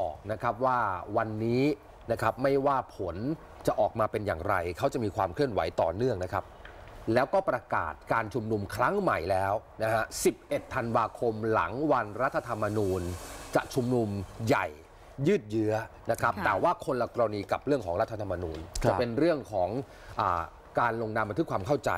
บอกนะครับว่าวันนี้นะครับไม่ว่าผลจะออกมาเป็นอย่างไร เขาจะมีความเคลื่อนไหวต่อเนื่องนะครับ แล้วก็ประกาศการชุมนุมครั้งใหม่แล้วนะฮะ 11 ธันวาคมหลังวันรัฐธรรมนูญ จะชุมนุมใหญ่ยืดเยื้อนะครับค่ะแต่ว่าคนละกรณีกับเรื่องของรัฐธรรมนูญครับจะเป็นเรื่องของอา การลงนามบันทึกความเข้าใจ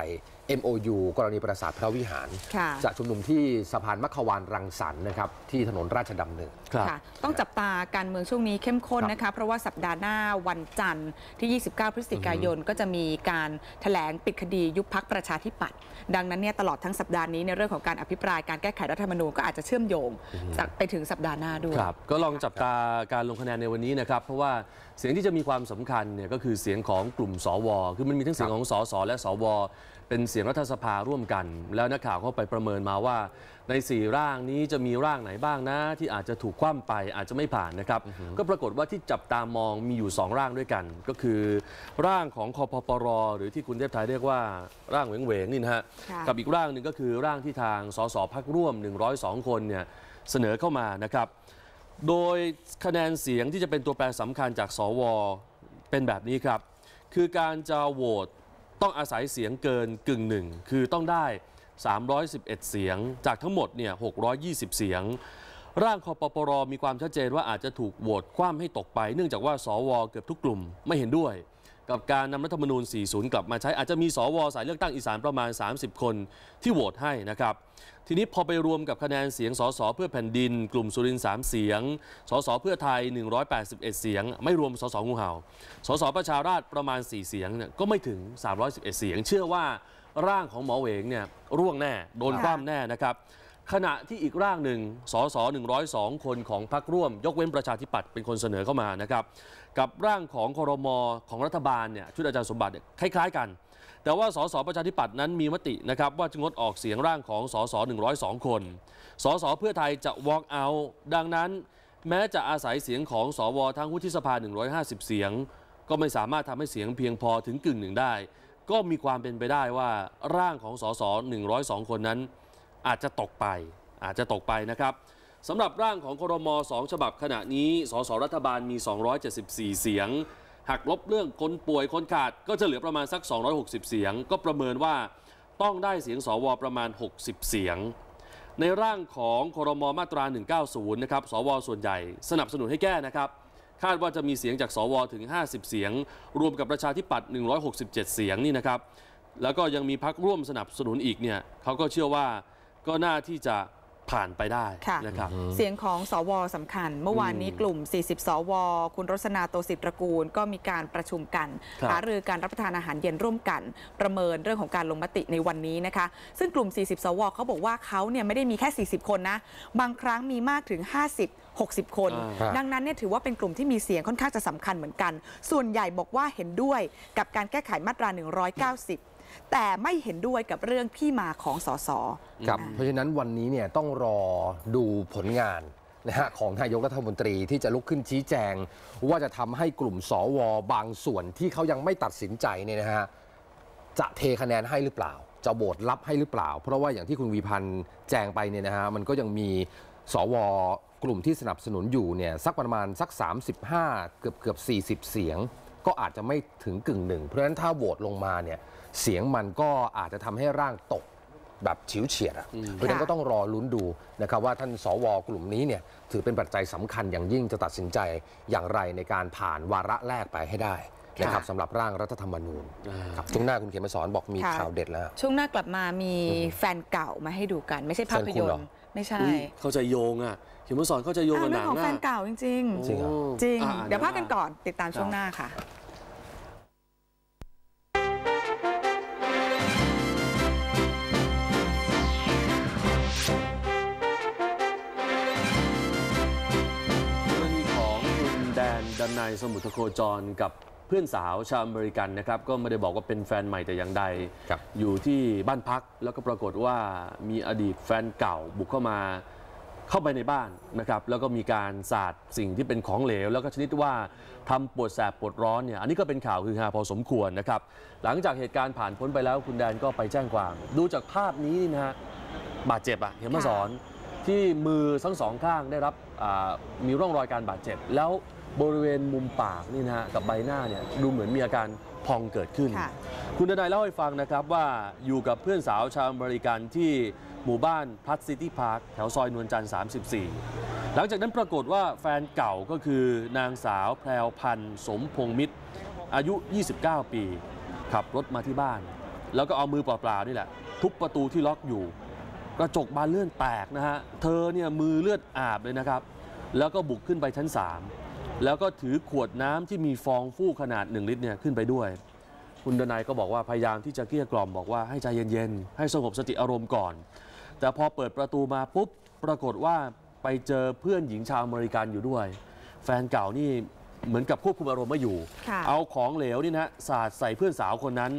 MOU กรณีปราสาทพระวิหารค่ะจะชุมนุมที่สะพานมัคควานรังสรรค์นะครับที่ถนนราชดำเนินครับค่ะต้องจับตาการเมืองช่วงนี้เข้มข้นครับนะคะเพราะว่าสัปดาห์หน้าวันจันทร์ที่ 29 พฤศจิกายนก็จะมีการแถลงปิดคดียุบพักประชาธิปัตย์ดังนั้นเนี่ยตลอดทั้งสัปดาห์นี้ในเรื่องของการอภิปรายการแก้ไขรัฐธรรมนูญก็อาจจะเชื่อมโยงจากไปถึงสัปดาห์หน้าด้วยครับก็ลองจับตาการลงคะแนนในวันนี้นะครับเพราะว่าเสียงที่จะมีความสำคัญเนี่ยก็คือเสียงของกลุ่มสว คือมันมีทั้งเสียงของสสและสว เป็นเสียงรัฐสภาร่วมกัน แล้วนักข่าวก็ไปประเมินมาว่า ใน 4 ร่างนี้จะมีร่างไหนบ้างนะ ที่อาจจะถูกคว่ำไปอาจจะไม่ผ่านนะครับ ก็ปรากฏว่าที่จับตามองมีอยู่ 2 ร่างด้วยกัน ก็คือร่างของคอพปรหรือที่คุณเทพไทยเรียกว่าร่างเหวงเหวงๆนี่นะฮะค่ะกับอีกร่างหนึ่งก็คือร่างที่ทางสสพักร่วม 102 คนเนี่ยเสนอเข้ามานะครับ โดยคะแนนเสียงที่จะเป็นตัวแปรสำคัญจากสวเป็นแบบนี้ครับ คือการจะโหวต ต้องอาศัยเสียงเกินกึ่งหนึ่งคือต้องได้ 311 เสียง จากทั้งหมดเนี่ย620 เสียง ร่างคอปปรมีความชัดเจนว่าอาจจะถูกโหวตคว่ำให้ตกไป เนื่องจากว่าสวเกือบทุกกลุ่มไม่เห็นด้วย กับการนำรัฐธรรมนูญ 40 กลับมาใช้อาจจะมีสวสายเลือกตั้งอีสานประมาณ 30 คนที่โหวตให้นะครับ ทีนี้พอไปรวมกับคะแนนเสียงสสเพื่อแผ่นดิน กลุ่มสุรินทร์สามเสียงสสเพื่อไทย 181 เสียง ไม่รวมสสงูเห่าสสประชาราษฎรประมาณ 4 เสียงเนี่ยก็ไม่ถึง 311 เสียง เชื่อว่าร่างของหมอเหวงเนี่ยร่วงแน่โดนคว่ำแน่นะครับ ขณะที่อีกร่างหนึ่งสส102 คนของพรรคร่วม ยกเว้นประชาธิปัตย์เป็นคนเสนอเข้ามานะครับ กับร่างของครมของรัฐบาลเนี่ยชุดอาจารย์สมบัติคล้ายๆกัน แต่ว่าสสประชาธิปัตย์นั้นมีมตินะครับว่าจะงดออกเสียงร่างของสส102 คน สสเพื่อไทยจะ walk out ดังนั้นแม้จะอาศัยเสียงของสวทั้งวุฒิสภา 150 เสียง ก็ไม่สามารถทำให้เสียงเพียงพอถึงกึ่งหนึ่งได้ ก็มีความเป็นไปได้ว่าร่างของสส102 คนนั้น อาจจะตกไป อาจจะตกไปนะครับสำหรับร่างของครมสองฉบับขณะนี้ สสรัฐบาลมี 274 เสียงหักลบเรื่องคนป่วยคนขาดก็จะเหลือประมาณสัก 260 เสียง ก็ประเมินว่าต้องได้เสียงสวประมาณ 60 เสียง ในร่างของครมมาตรา 190 นะครับ สวส่วนใหญ่สนับสนุนให้แก้นะครับ คาดว่าจะมีเสียงจากสวถึง 50 เสียง รวมกับประชาธิปัตย์ 167 เสียงนี่นะครับ แล้วก็ยังมีพักร่วมสนับสนุนอีกเนี่ยเขาก็เชื่อว่า ก็น่าที่จะผ่านไปได้ค่ะนะครับ เสียงของสวสำคัญ เมื่อวานนี้กลุ่ม 40 สว คุณรสนาโตสิทธิ์ตระกูล ก็มีการประชุมกันครับหารือการรับประทานอาหารเย็นร่วมกัน ประเมินเรื่องของการลงมติในวันนี้นะคะ ซึ่งกลุ่ม 40 สวเขาบอกว่าเขาเนี่ยไม่ได้มีแค่ 40 คนนะ บางครั้งมีมากถึง 50 60 คนอ่าดังนั้นเนี่ยถือว่าเป็นกลุ่มที่มีเสียงค่อนข้างจะสำคัญเหมือนกัน ส่วนใหญ่บอกว่าเห็นด้วยกับการแก้ไขมาตรา 190 แต่ไม่เห็นด้วยกับเรื่องที่มาของสสครับอ่าเพราะฉะนั้นวันนี้เนี่ยต้องรอดูผลงานนะฮะของนายกรัฐมนตรีที่จะลุกขึ้นชี้แจง ว่าจะทำให้กลุ่มสวบางส่วนที่เขายังไม่ตัดสินใจเนี่ยนะฮะจะเทคะแนนให้หรือเปล่า จะโหวตรับให้หรือเปล่า เพราะว่าอย่างที่คุณวีพันธ์แจงไปเนี่ยนะฮะมันก็ยังมีสวกลุ่มที่สนับสนุนอยู่เนี่ยสักประมาณสัก 35 เกือบเกือบ40 เสียง ก็อาจจะไม่ถึงกึ่งหนึ่ง เพราะฉะนั้นถ้าโหวตลงมาเนี่ยเสียงมันก็อาจจะทำให้ร่างตกแบบฉิวเฉียดอะเพราะฉะนั้นก็ต้องรอลุ้นดูนะครับว่าท่านสวกลุ่มนี้เนี่ยถือเป็นปัจจัยสำคัญอย่างยิ่งจะตัดสินใจอย่างไรในการผ่านวาระแรกไปให้ได้นะครับค่ะสำหรับร่างรัฐธรรมนูญอ่าครับช่วงหน้าคุณเขมสอนบอกมีค่ะข่าวเด็ดแล้ว ช่วงหน้ากลับมามีแฟนเก่ามาให้ดูกัน ไม่ใช่ภาพแฟนยคุณนเหรอตร์ไม่ใช่อุ๊ยเข้าใจโยงอะเขียนมาสอนเข้าใจโยงอ้าวกับหเรื่อนังงของแฟนอะเก่าจริงจริงเหรอๆจริงอะเดี๋ยวพักกันก่อนติดตามช่วงหน้าค่ะ ดนดันไนยสมุทรโคจรกับเพื่อนสาวชาวอเมริกันนะครับก็ไม่ได้บอกว่าเป็นแฟนใหม่แต่อย่างใดครับอยู่ที่บ้านพักแล้วก็ปรากฏว่ามีอดีตแฟนเก่าบุกเข้ามาเข้าไปในบ้านนะครับแล้วก็มีการสาดสิ่งที่เป็นของเหลว แล้วก็ชนิดว่าทำปวดแสบปวดร้อนเนี่ยอันนี้ก็เป็นข่าวคือฮาพอสมควรนะครับหลังจากเหตุการณ์ผ่านพ้นไปแล้วคุณแดนก็ไปแจ้งความดูจากภาพนี้นี่นะฮะบาดเจ็บอะเห็นมาสอนทที่มือทั้งสองข้างได้รับอ่ามีร่องรอยการบาดเจ็บแล้ว บริเวณมุมปากนี่นะฮะกับใบหน้าเนี่ยดูเหมือนมีอาการพองเกิดขึ้น ค่ะคุณดนายเล่าให้ฟังนะครับว่าอยู่กับเพื่อนสาวชาวอเมริกันที่หมู่บ้านพัทซิตี้พาร์คแถวซอยนวลจันทร์ 34 หลังจากนั้นปรากฏว่าแฟนเก่าก็คือนางสาวแพรวพันธ์สมพงษ์มิตร อายุ 29 ปี ขับรถมาที่บ้าน แล้วก็เอามือเปล่าๆนี่แหละ ทุบประตูที่ล็อกอยู่ กระจกบานเลื่อนแตกนะฮะ เธอเนี่ยมือเลือดอาบเลยนะครับ แล้วก็บุกขึ้นไปชั้น 3 แล้วก็ถือขวดน้ำที่มีฟองฟู่ขนาด 1 ลิตรเนี่ยขึ้นไปด้วย คุณดนายก็บอกว่าพยายามที่จะเกลี้ยกล่อมบอกว่าให้ใจเย็นๆ ให้สงบสติอารมณ์ก่อน แต่พอเปิดประตูมาปุ๊บปรากฏว่าไปเจอเพื่อนหญิงชาวอเมริกันอยู่ด้วย แฟนเก่านี่เหมือนกับควบคุมอารมณ์ไม่อยู่ค่ะเอาของเหลวนี่นะสาดใส่เพื่อนสาวคนนั้น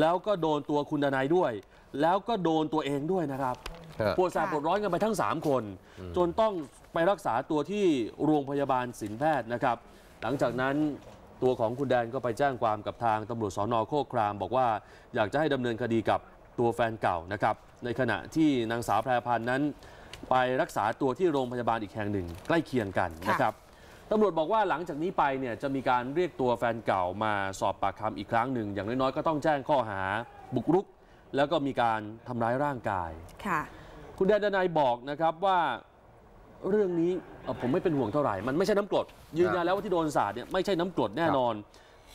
แล้วก็โดนตัวคุณดนายด้วย แล้วก็โดนตัวเองด้วยนะครับฮะปวดแสบปวดร้อนกันไปทั้ง 3 คน จนต้อง ไปรักษาตัวที่โรงพยาบาลศิลแพทย์นะครับ หลังจากนั้นตัวของคุณแดนก็ไปแจ้งความกับทางตำรวจสอนอโคกคราม บอกว่าอยากจะให้ดำเนินคดีกับตัวแฟนเก่านะครับ ในขณะที่นางสาวแพรพันธ์นั้น ไปรักษาตัวที่โรงพยาบาลอีกแห่งหนึ่ง ใกล้เคียงกันนะครับตำรวจบอกว่าหลังจากนี้ไปเนี่ยจะมีการเรียกตัวแฟนเก่ามาสอบปากคำอีกครั้งหนึ่ง อย่างน้อยๆก็ต้องแจ้งข้อหาบุกรุก แล้วก็มีการทำร้ายร่างกาย ค่ะ คุณแดนดนายบอกนะครับว่า เรื่องนี้เอ่อผมไม่เป็นห่วงเท่าไหร่ มันไม่ใช่น้ำกรด ยืนยันแล้วว่าที่โดนสาดเนี่ยไม่ใช่น้ำกรดแน่นอน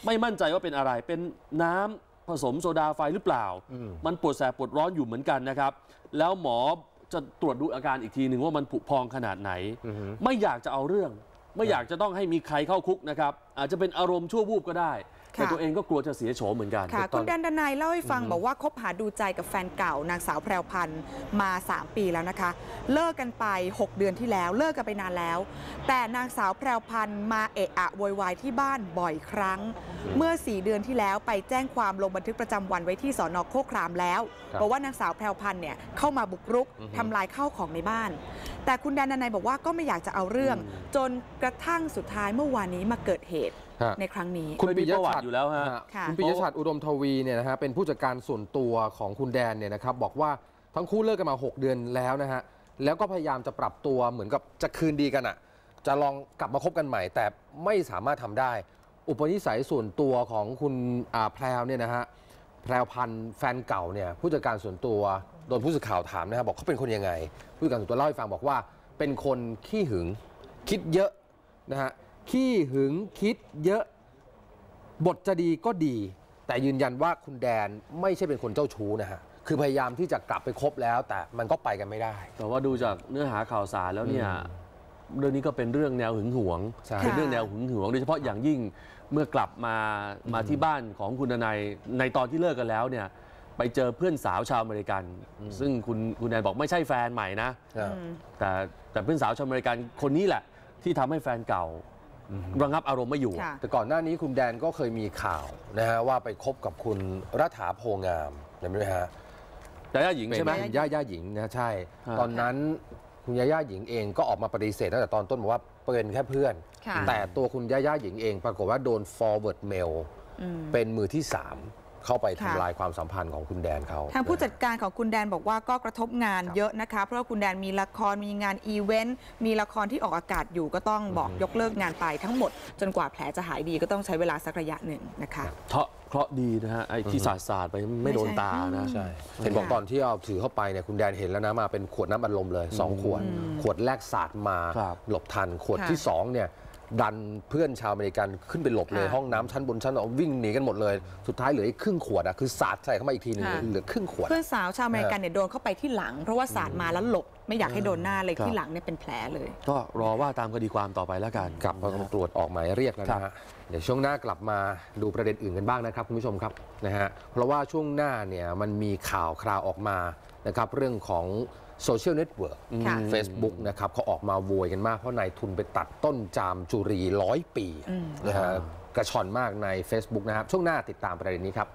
ไม่มั่นใจว่าเป็นอะไรเป็นน้ำผสมโซดาไฟหรือเปล่าอืมมันปวดแสบปวดร้อนอยู่เหมือนกันนะครับ แล้วหมอจะตรวจดูอาการอีกทีหนึ่งว่ามันผุพองขนาดไหนอือฮึไม่อยากจะเอาเรื่อง ไม่อยากจะต้องให้มีใครเข้าคุกนะครับ อาจจะเป็นอารมณ์ชั่ววูบก็ได้ แต่ค่ะตัวเองก็กลัวจะเสียโฉมเหมือนกันค่ะตอนคุณแดนดนายเล่าให้ฟังบอกว่าคบหาดูใจกับแฟนเก่านางสาวแพรวพันธ์มา 3 ปีแล้วนะคะ เลิกกันไป 6 เดือนที่แล้วเลิกกันไปนานแล้ว แต่นางสาวแพรวพันธ์มาเอะอะโวยวายที่บ้านบ่อยครั้ง เมื่อ 4 เดือนที่แล้วไปแจ้งความลงบันทึกประจำวันไว้ที่สอนอโคกครามแล้วครับบอกว่านางสาวแพรวพันธ์เนี่ยเข้ามาบุกรุกอือฮึทำลายข้าวของในบ้าน แต่คุณแดนดนายบอกว่าก็ไม่อยากจะเอาเรื่อง จนกระทั่งสุดท้ายเมื่อวานนี้มาเกิดเหตุฮะ ในครั้งนี้ คุณเคยมีปิยประวัติชัดอยู่แล้วฮะฮะค่ะคุณปิยชัดอุดมทวีเนี่ยนะฮะเป็นผู้จัดการส่วนตัวของคุณแดนเนี่ยนะครับบอกว่าทั้งคู่เลิกกันมา 6 เดือนแล้วนะฮะแล้วก็พยายามจะปรับตัวเหมือนกับจะคืนดีกันอะจะลองกลับมาคบกันใหม่ แต่ไม่สามารถทำได้ อุปนิสัยส่วนตัวของคุณอ่าแพรวเนี่ยนะฮะแพรวพันธ์แฟนเก่าเนี่ยผู้จัดการส่วนตัวโดนผู้สื่อข่าวถามนะฮะบอกเขาเป็นคนยังไง ผู้จัดการส่วนตัวเล่าให้ฟังบอกว่า เป็นคนขี้หึงคิดเยอะนะฮะ ขี้หึงคิดเยอะ บทจะดีก็ดี แต่ยืนยันว่าคุณแดนไม่ใช่เป็นคนเจ้าชู้นะฮะ คือพยายามที่จะกลับไปคบแล้ว แต่มันก็ไปกันไม่ได้ แต่ว่าดูจากเนื้อหาข่าวสารแล้วเนี่ยอืมเรื่องนี้ก็เป็นเรื่องแนวหึงหวงใช่เป็นเรื่องแนวหึงหวง โดยเฉพาะอย่างยิ่งเมื่อกลับมามาที่บ้านของคุณนายในตอนที่เลิกกันแล้วเนี่ยไปเจอเพื่อนสาวชาวอเมริกัน ซึ่งคุณคุณแนนบอกไม่ใช่แฟนใหม่นะอ่าแต่แต่เพื่อนสาวชาวอเมริกันคนนี้แหละ ที่ทำให้แฟนเก่า ระงับอารมณ์ไม่อยู่ค่ะแต่ก่อนหน้านี้คุณแดนก็เคยมีข่าวนะฮะว่าไปคบกับคุณรัฐาโพงามจำได้ไหมฮะแต่ย่าหญิงเป็นใช่ไหมย่าย่าหญิงนะใช่ฮะตอนนั้นคุณย่าย่าหญิงเองก็ออกมาปฏิเสธตั้งแต่ตอนต้นบอกว่าเป็นแค่เพื่อนค่ะแต่ตัวคุณย่าย่าหญิงเอง ปรากฏว่าโดน forward mail อืมเป็นมือที่สาม เข้าไปค่ะทำลายความสัมพันธ์ของคุณแดนเขาทางผู้จัดการของคุณแดนบอกว่าก็กระทบงานเยอะนะคะ เพราะว่าคุณแดนมีละครมีงานอีเวนต์มีละครที่ออกอากาศอยู่ก็ต้องบอกยกเลิกงานไปทั้งหมด จนกว่าแผลจะหายดีก็ต้องใช้เวลาสักระยะหนึ่งนะคะเพราะเคราะห์ดีนะฮะไอ้ที่สาดสาดๆไปไม่โดนตานะใช่เห็นบอกตอนที่เอาถือเข้าไปเนี่ยคุณแดนเห็นแล้วนะมาเป็นขวดน้ำอัดลมเลย 2 ขวด ขวดแรกสาดมาครับหลบทันขวดค่ะที่2เนี่ย ดันเพื่อนชาวอเมริกันขึ้นไปหลบเลยค่ะห้องน้ำชั้นบนชั้นเอาวิ่งหนีกันหมดเลย สุดท้ายเหลืออีกครึ่งขวดอะคือสาดใส่เข้ามาอีกทีหนึงค่ะ เหลือครึ่งขวด เพื่อนสาวชาวอเมริกันเนี่ยโดนเข้าไปที่หลัง เพราะว่าสาดมาแล้วหลบ ไม่อยากให้โดนหน้าเลยครับ ที่หลังเนี่ยเป็นแผลเลย ก็รอว่าตามคดีความต่อไปแล้วกันกลับมาตรวจออกหมายเรียกแล้วนะฮะเดี๋ยวช่วงหน้ากลับมาดูประเด็นอื่นกันบ้างนะครับคุณผู้ชมครับนะฮะเพราะว่าช่วงหน้าเนี่ยมันมีข่าวคราวออกมานะครับเรื่องของ โซเชียลเน็ตเวิร์กค่ะเฟซบุ๊กนะครับเขาออกมาโวยกันมาก เพราะนายทุนไปตัดต้นจามจุรีร้อยปีอืมนะฮะกระชอนมากใน Facebook นะครับ ช่วงหน้าติดตามประเด็นนี้ครับ